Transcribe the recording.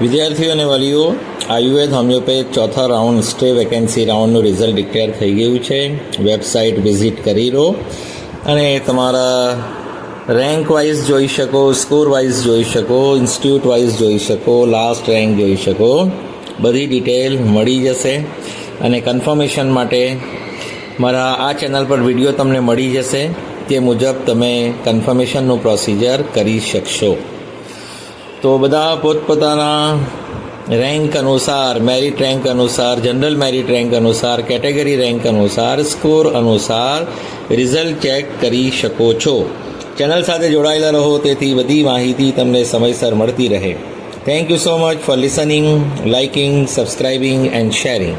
વિદ્યાર્થીઓ અને વાલીઓ આયુર્વેદ હોમિયોપેથ ચોથા રાઉન્ડ સ્ટે વેકેન્સી રાઉન્ડનું રિઝલ્ટ ડિક્લેર થઈ ગયું છે. વેબસાઇટ વિઝિટ કરી લો. અને તમારા રેન્ક વાઇઝ જોઈ શકો સ્કોર વાઇઝ જોઈ શકો ઇન્સ્ટિટ્યૂટ વાઇઝ જોઈ શકો લાસ્ટ રેન્ક જોઈ શકો. બધી ડિટેલ મળી જશે. અને કન્ફર્મેશન માટે મારા આ ચેનલ પર વીડિયો તમને મળી જશે. તે મુજબ તમે કન્ફર્મેશનનું પ્રોસિજર કરી શકશો. તો બધા પોતપોતાના રેન્ક અનુસાર મેરિટ રેન્ક અનુસાર જનરલ મેરિટ રેન્ક અનુસાર કેટેગરી રેન્ક અનુસાર સ્કોર અનુસાર રિઝલ્ટ ચેક કરી શકો છો. ચેનલ સાથે જોડાયેલા રહો, તેથી બધી માહિતી તમને સમયસર મળતી રહે. Thank you so much for listening liking subscribing and sharing